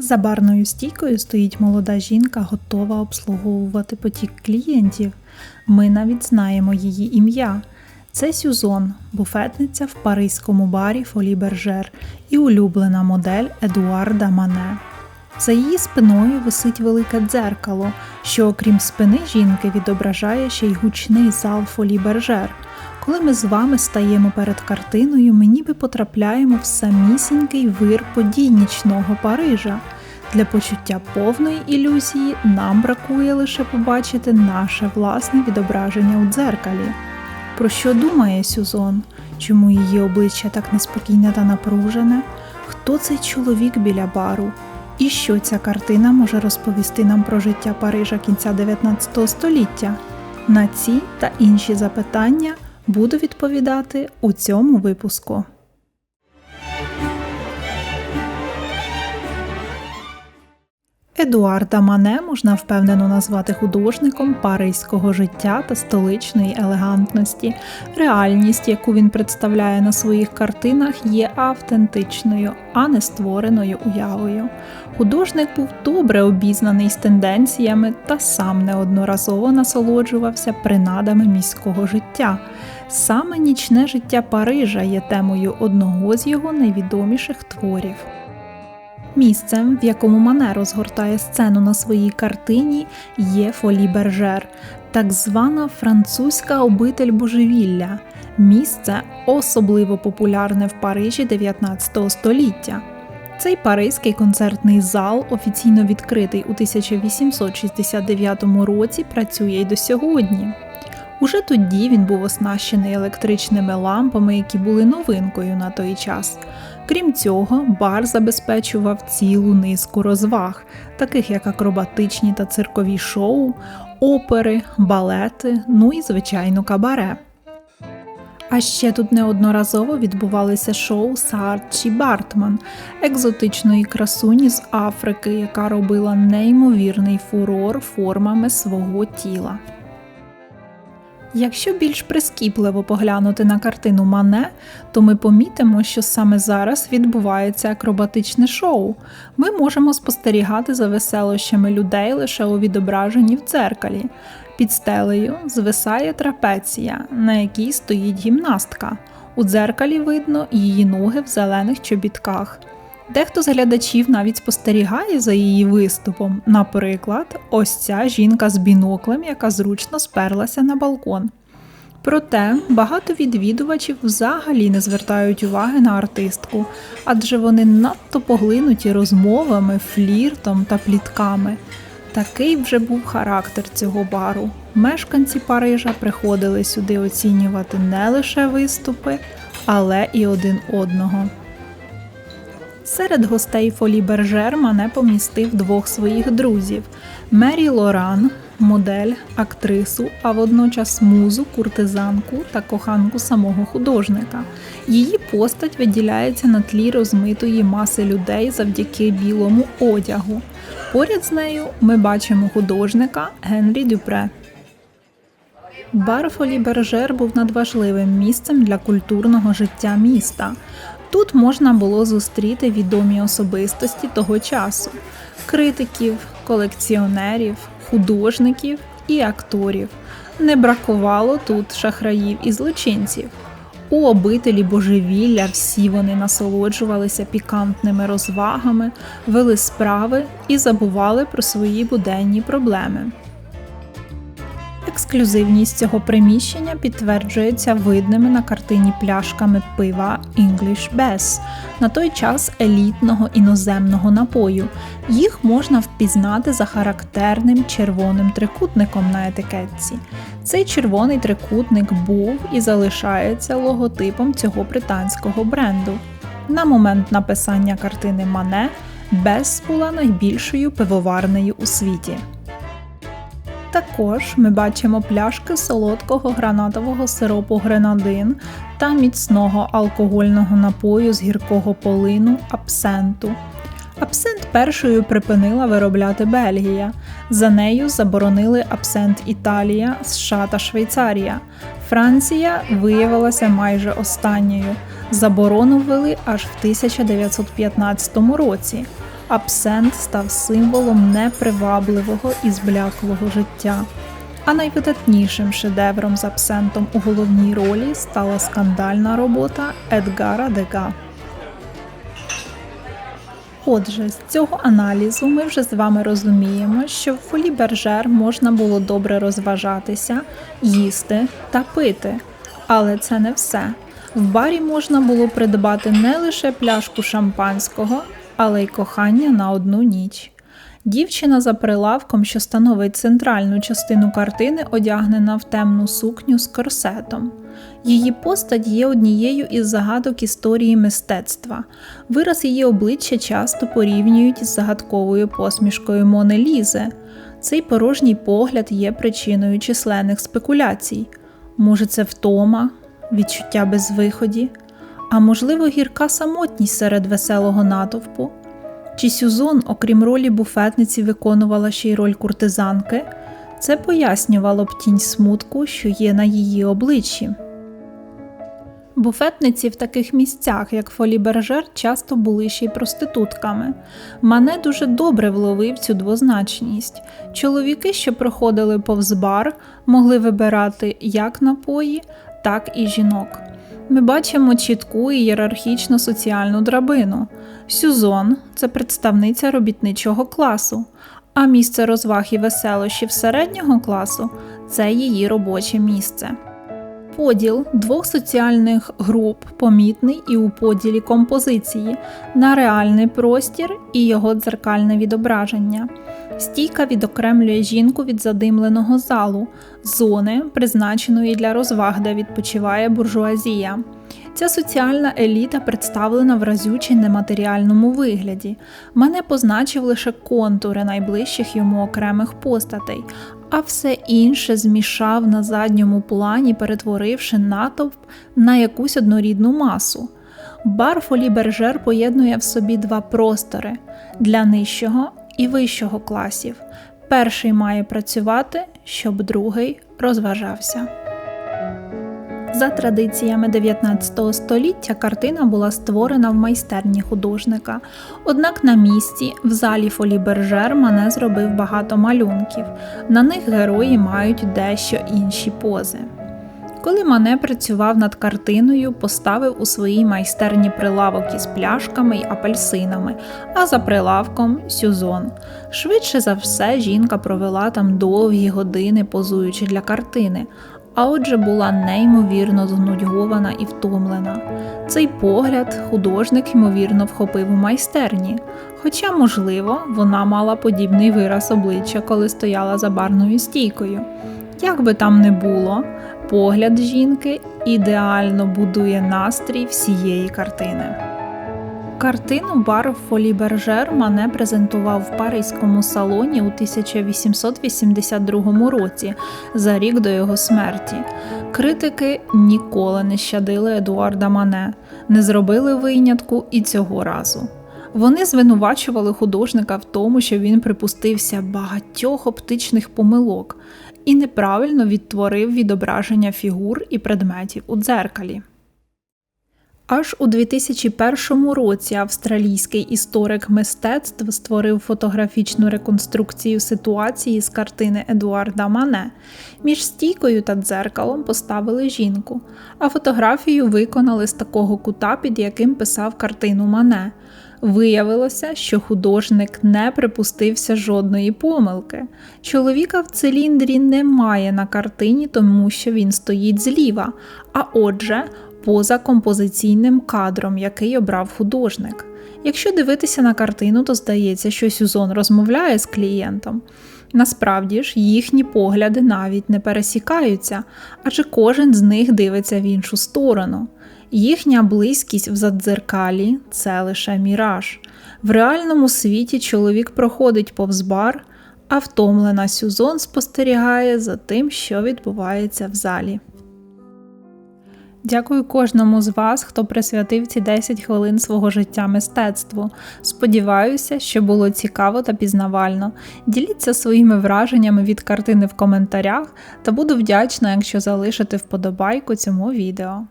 За барною стійкою стоїть молода жінка, готова обслуговувати потік клієнтів. Ми навіть знаємо її ім'я. Це Сюзон, буфетниця в паризькому барі Фолі Бержер і улюблена модель Едуарда Мане. За її спиною висить велике дзеркало, що, окрім спини жінки, відображає ще й гучний зал Фолі Бержер. Коли ми з вами стаємо перед картиною, ми ніби потрапляємо в самісінький вир подій нічного Парижа. Для почуття повної ілюзії нам бракує лише побачити наше власне відображення у дзеркалі. Про що думає Сюзон? Чому її обличчя так неспокійне та напружене? Хто цей чоловік біля бару? І що ця картина може розповісти нам про життя Парижа кінця 19 століття? На ці та інші запитання буду відповідати у цьому випуску. Едуарда Мане можна впевнено назвати художником паризького життя та столичної елегантності. Реальність, яку він представляє на своїх картинах, є автентичною, а не створеною уявою. Художник був добре обізнаний з тенденціями та сам неодноразово насолоджувався принадами міського життя. Саме нічне життя Парижа є темою одного з його найвідоміших творів. Місцем, в якому Мане розгортає сцену на своїй картині, є Фолі Бержер, так звана французька обитель божевілля, місце особливо популярне в Парижі 19 століття. Цей паризький концертний зал, офіційно відкритий у 1869 році, працює й до сьогодні. Уже тоді він був оснащений електричними лампами, які були новинкою на той час. Крім цього, бар забезпечував цілу низку розваг, таких як акробатичні та циркові шоу, опери, балети, ну і звичайно кабаре. А ще тут неодноразово відбувалися шоу Сарчі Бартман, екзотичної красуні з Африки, яка робила неймовірний фурор формами свого тіла. Якщо більш прискіпливо поглянути на картину Мане, то ми помітимо, що саме зараз відбувається акробатичне шоу. Ми можемо спостерігати за веселощами людей лише у відображенні в дзеркалі. Під стелею звисає трапеція, на якій стоїть гімнастка. У дзеркалі видно її ноги в зелених чобітках. Дехто з глядачів навіть спостерігає за її виступом. Наприклад, ось ця жінка з біноклем, яка зручно сперлася на балкон. Проте багато відвідувачів взагалі не звертають уваги на артистку, адже вони надто поглинуті розмовами, фліртом та плітками. Такий вже був характер цього бару. Мешканці Парижа приходили сюди оцінювати не лише виступи, але і один одного. Серед гостей Фолі Бержер Мане помістив двох своїх друзів: Мері Лоран, модель, актрису, а водночас музу, куртизанку та коханку самого художника. Її постать виділяється на тлі розмитої маси людей завдяки білому одягу. Поряд з нею ми бачимо художника Генрі Дюпре. Бар Фолі Бержер був надважливим місцем для культурного життя міста. Тут можна було зустріти відомі особистості того часу: критиків, колекціонерів, художників і акторів. Не бракувало тут шахраїв і злочинців. У обителі божевілля всі вони насолоджувалися пікантними розвагами, вели справи і забували про свої буденні проблеми. Ексклюзивність цього приміщення підтверджується видними на картині пляшками пива English Bass, на той час елітного іноземного напою. Їх можна впізнати за характерним червоним трикутником на етикетці. Цей червоний трикутник був і залишається логотипом цього британського бренду. На момент написання картини Мане Бес була найбільшою пивоварнею у світі. Також ми бачимо пляшки солодкого гранатового сиропу гренадин та міцного алкогольного напою з гіркого полину абсенту. Абсент першою припинила виробляти Бельгія. За нею заборонили абсент Італія, США та Швейцарія. Франція виявилася майже останньою. Заборону ввели аж в 1915 році. Абсент став символом непривабливого і збляклого життя. А найвидатнішим шедевром з абсентом у головній ролі стала скандальна робота Едгара Дега. Отже, з цього аналізу ми вже з вами розуміємо, що в фолі Бержер можна було добре розважатися, їсти та пити. Але це не все. В барі можна було придбати не лише пляшку шампанського, але й кохання на одну ніч. Дівчина за прилавком, що становить центральну частину картини, одягнена в темну сукню з корсетом. Її постать є однією із загадок історії мистецтва. Вираз її обличчя часто порівнюють із загадковою посмішкою Мони Лізи. Цей порожній погляд є причиною численних спекуляцій. Може, це втома, відчуття безвиході, а можливо, гірка самотність серед веселого натовпу. Чи Сюзон, окрім ролі буфетниці, виконувала ще й роль куртизанки, це пояснювало б тінь смутку, що є на її обличчі. Буфетниці в таких місцях, як Фолібержер, часто були ще й проститутками. Мане дуже добре вловив цю двозначність. Чоловіки, що проходили повз бар, могли вибирати як напої, так і жінок. Ми бачимо чітку і ієрархічну соціальну драбину. Сюзон це представниця робітничого класу, а місце розваг і веселощів середнього класу це її робоче місце. Поділ двох соціальних груп помітний і у поділі композиції на реальний простір і його дзеркальне відображення. Стійка відокремлює жінку від задимленого залу, зони, призначеної для розваг, де відпочиває буржуазія. Ця соціальна еліта представлена в разюче нематеріальному вигляді. Мене позначив лише контури найближчих йому окремих постатей, а все інше змішав на задньому плані, перетворивши натовп на якусь однорідну масу. Бар Фолі Бержер поєднує в собі два простори для нижчого і вищого класів. Перший має працювати, щоб другий розважався. За традиціями 19 століття картина була створена в майстерні художника. Однак на місці, в залі Фолі Бержер, Мане зробив багато малюнків. На них герої мають дещо інші пози. Коли Мане працював над картиною, поставив у своїй майстерні прилавок із пляшками й апельсинами, а за прилавком сюзон. Швидше за все, жінка провела там довгі години, позуючи для картини, а отже була неймовірно знудьгована і втомлена. Цей погляд художник ймовірно вхопив у майстерні, хоча, можливо, вона мала подібний вираз обличчя, коли стояла за барною стійкою. Як би там не було, погляд жінки ідеально будує настрій всієї картини. Картину бар Фолі Бержер Мане презентував в Паризькому салоні у 1882 році, за рік до його смерті. Критики ніколи не щадили Едуарда Мане, не зробили винятку і цього разу. Вони звинувачували художника в тому, що він припустився багатьох оптичних помилок і неправильно відтворив відображення фігур і предметів у дзеркалі. Аж у 2001 році австралійський історик мистецтв створив фотографічну реконструкцію ситуації з картини Едуарда Мане. Між стійкою та дзеркалом поставили жінку, а фотографію виконали з такого кута, під яким писав картину Мане. Виявилося, що художник не припустився жодної помилки. Чоловіка в циліндрі немає на картині, тому що він стоїть зліва. А отже, поза композиційним кадром, який обрав художник. Якщо дивитися на картину, то здається, що Сюзон розмовляє з клієнтом. Насправді ж, їхні погляди навіть не пересікаються, адже кожен з них дивиться в іншу сторону. Їхня близькість в задзеркалі це лише міраж. В реальному світі чоловік проходить повз бар, а втомлена Сюзон спостерігає за тим, що відбувається в залі. Дякую кожному з вас, хто присвятив ці 10 хвилин свого життя мистецтву. Сподіваюся, що було цікаво та пізнавально. Діліться своїми враженнями від картини в коментарях та буду вдячна, якщо залишите вподобайку цьому відео.